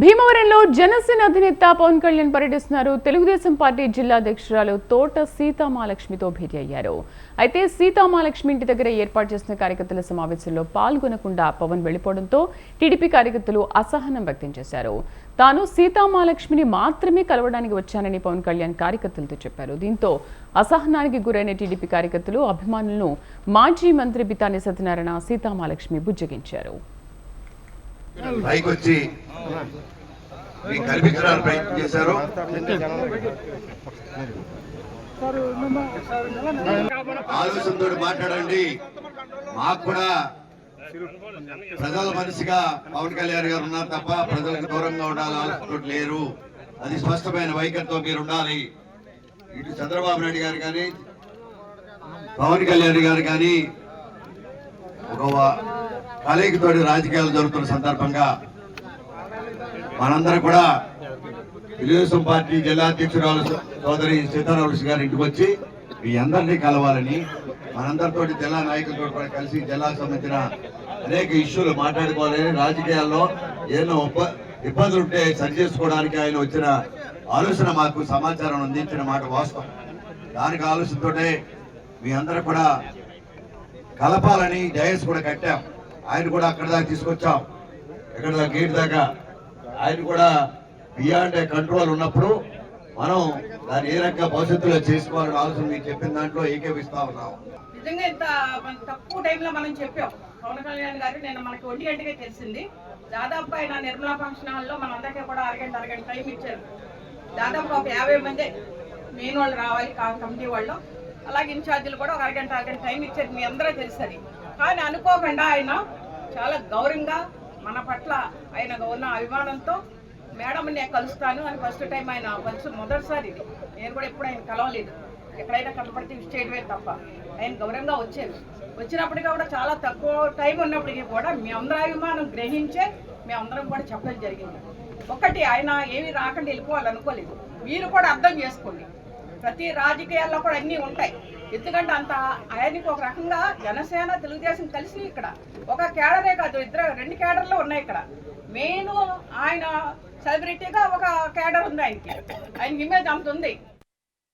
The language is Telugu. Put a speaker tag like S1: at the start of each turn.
S1: భీమవరంలో జనసేన అధినేత పవన్ కళ్యాణ్ పర్యటిస్తున్నారు. తెలుగుదేశం పార్టీ జిల్లా అధ్యక్షురాలు తోట సీతామాలక్ష్మితో భేటీ అయ్యారు. అయితే సీతామాలక్ష్మి ఇంటి దగ్గర ఏర్పాటు చేసిన కార్యకర్తల సమావేశంలో పాల్గొనకుండా పవన్ వెళ్ళిపోవడంతో టీడీపీ కార్యకర్తలు అసహనం వ్యక్తం చేశారు. తాను సీతామాలక్ష్మిని మాత్రమే కలవడానికి వచ్చానని పవన్ కళ్యాణ్ కార్యకర్తలతో చెప్పారు. దీంతో అసహనానికి గురైన టీడీపీ కార్యకర్తలు అభిమానులను మాజీ మంత్రి బితాని సత్యనారాయణ సీతామాలక్ష్మి బుజ్జగించారు.
S2: పైకి వచ్చి మీకు కల్పించడానికి ప్రయత్నం చేశారు. ఆలోచనతో మాట్లాడండి. మాకు కూడా ప్రజల మనిషిగా పవన్ కళ్యాణ్ గారు ఉన్నారు తప్ప ప్రజలకు దూరంగా ఉండాలి ఆలోచనతో లేరు. అది స్పష్టమైన వైఖరితో మీరు ఉండాలి. ఇటు చంద్రబాబు నాయుడు గారు కానీ పవన్ కళ్యాణ్ గారు కానీ ఒక తోటి రాజకీయాలు జరుగుతున్న సందర్భంగా మనందరం కూడా తెలుగుదేశం పార్టీ జిల్లా అధ్యక్షురాలు సోదరి సీతారామృషి గారి ఇంటికి వచ్చి మీ అందరినీ కలవాలని మనందరితో జిల్లా నాయకులతో కూడా కలిసి జిల్లాకు సంబంధించిన అనేక ఇష్యూలు మాట్లాడుకోవాలని రాజకీయాల్లో ఏదో ఒప్ప- ఇబ్బందులు ఉంటే సరి చేసుకోవడానికి ఆయన వచ్చిన ఆలోచన మాకు సమాచారం అందించిన మాట వాస్తవం. దానికి ఆలోచనతోటే మీ అందరూ కూడా కలపాలని జయస్ కూడా కట్టాం. ఆయన కూడా అక్కడ దాకా తీసుకొచ్చాం. ఎక్కడ దాకా? గేట్ దాకా. ఆయన కూడా బియాండ్ కంట్రోల్ ఉన్నప్పుడు మనం దాన్ని ఏ రకంగా భవిష్యత్తులో చేసుకోవాలని ఆలోచన మీకు చెప్పిన దాంట్లో ఏకేపిస్తా ఉన్నాం.
S3: నిజంగా ఇంత తక్కువ టైంలో మనం చెప్పాం. పవన్ కళ్యాణ్ గారు నేను మనకి ఒంటి గంటకే తెలిసింది. దాదాపు ఆయన నిర్మలా ఫంక్షన్ హాల్లో మనందరికీ కూడా అరగంట అరగంట టైం ఇచ్చారు. దాదాపు ఒక యాభై మంది మెయిన్ వాళ్ళు రావాలి కా- కమిటీ వాళ్ళు. అలాగే ఇన్ఛార్జీలు కూడా ఒక అరగంట అరగంట టైం ఇచ్చారు. మీ అందరూ తెలుసు కానీ అనుకోకుండా ఆయన చాలా గౌరవంగా మన పట్ల ఆయన ఉన్న అభిమానంతో మేడం నేను కలుస్తాను అని ఫస్ట్ టైం ఆయన ఫస్ట్ మొదటిసారి ఇది. నేను కూడా ఎప్పుడు ఆయన కలవలేదు. ఎక్కడైనా కనపడితే విష్ చేయడమే తప్ప. ఆయన గౌరవంగా వచ్చారు. వచ్చినప్పటికీ కూడా చాలా తక్కువ టైం ఉన్నప్పటికీ కూడా మీ అందరి అభిమానం గ్రహించే మీ అందరం కూడా చెప్పడం జరిగింది. ఒకటి ఆయన ఏమి రాకుండా వెళ్ళిపోవాలనుకోలేదు. మీరు కూడా అర్థం చేసుకోండి. ప్రతి రాజకీయాల్లో కూడా అన్నీ ఉంటాయి. ఎందుకంటే అంత ఆయనకి ఒక రకంగా జనసేన తెలుగుదేశం కలిసి ఇక్కడ ఒక కేడరే కాదు ఇద్దరు రెండు కేడర్లు ఉన్నాయి ఇక్కడ. మెయిన్ ఆయన సెలబ్రిటీగా ఒక కేడర్ ఉంది ఆయనకి. ఆయన ఇమేజ్ అంత ఉంది.